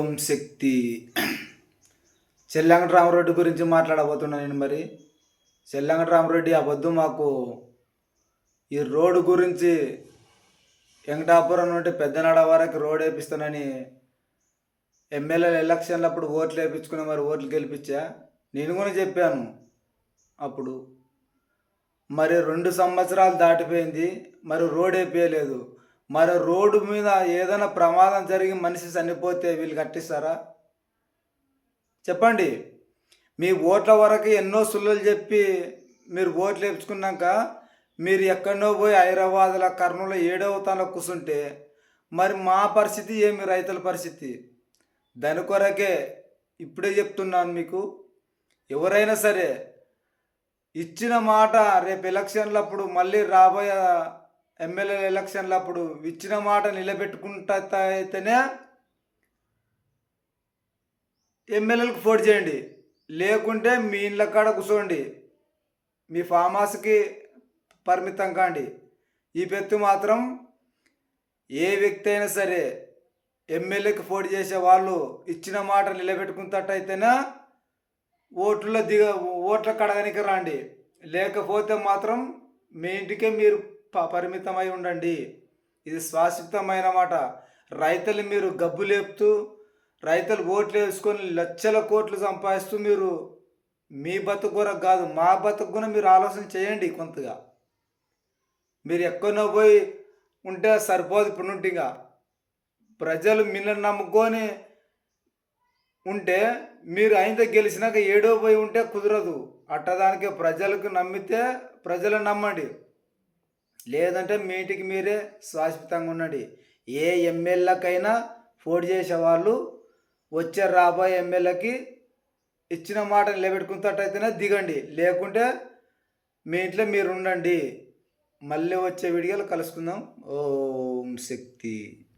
ఓం శక్తి. చెల్లంగరామరెడ్డి గురించి మాట్లాడబోతున్నా నేను మరి. చెల్లంగరామరెడ్డి ఆ పొద్దు మాకు ఈ రోడ్డు గురించి వెంకటాపురం నుండి పెద్దనాడ వరకు రోడ్ వేపిస్తానని ఎమ్మెల్యేల ఎలక్షన్లు అప్పుడు ఓట్లు వేపించుకుని మరి ఓట్లు గెలిపించా. నేను కూడా చెప్పాను అప్పుడు. మరి రెండు సంవత్సరాలు దాటిపోయింది. మరి రోడ్ వేపేయలేదు మరి రోడ్డు మీద ఏదైనా ప్రమాదం జరిగి మనిషి చనిపోతే వీళ్ళు కట్టిస్తారా? చెప్పండి. మీ ఓట్ల వరకు ఎన్నో సుల్లులు చెప్పి మీరు ఓట్లు వేపించుకున్నాక మీరు ఎక్కడనో పోయి హైదరాబాద్లో కర్నూలు ఏడవ తనలో కూర్చుంటే మరి మా పరిస్థితి ఏమి? రైతుల పరిస్థితి. దాని కొరకే ఇప్పుడే చెప్తున్నాను మీకు. ఎవరైనా సరే ఇచ్చిన మాట రేపు ఎలక్షన్లప్పుడు మళ్ళీ రాబోయే ఎమ్మెల్యేల ఎలక్షన్లు అప్పుడు ఇచ్చిన మాట నిలబెట్టుకుంటైతేనే ఎమ్మెల్యేలకు పోటీ చేయండి. లేకుంటే మీ ఇండ్ల కాడ కూర్చోండి మీ ఫామ్ హౌస్కి పరిమితం కాండి. ఈ పెత్తు మాత్రం ఏ వ్యక్తి అయినా సరే ఎమ్మెల్యేకి పోటీ చేసే వాళ్ళు ఇచ్చిన మాట నిలబెట్టుకున్నట్టయితేనే ఓట్ల దిగ ఓట్ల కడగనికి రండి. లేకపోతే మాత్రం మీ ఇంటికే మీరు పరిమితమై ఉండండి. ఇది శాశ్వతమైన మాట. రైతులు మీరు గబ్బు లేపుతూ రైతులు ఓట్లు వేసుకొని లక్షల కోట్లు సంపాదిస్తూ మీరు మీ బతుకు కూడా కాదు మా బతుకు కూడా మీరు ఆలోచన చేయండి కొంతగా. మీరు ఎక్కడో పోయి ఉంటే సరిపోదు ఇప్పుడు ప్రజలు మిమ్మల్ని నమ్ముకొని ఉంటే మీరు ఆయన గెలిచినాక ఏడో పోయి ఉంటే కుదరదు. అట్టదానికి ప్రజలకు నమ్మితే ప్రజలను నమ్మండి. లేదంటే మీ ఇంటికి మీరే శాశ్వతంగా ఉండండి. ఏ ఎమ్మెల్యేకైనా పోటీ చేసే వాళ్ళు వచ్చే రాబోయే ఎమ్మెల్యేకి ఇచ్చిన మాట నిలబెట్టుకున్నట్టయితేనే దిగండి. లేకుంటే మీ ఇంట్లో మీరు ఉండండి. మళ్ళీ వచ్చే వీడియోలు కలుసుకుందాం. ఓం శక్తి.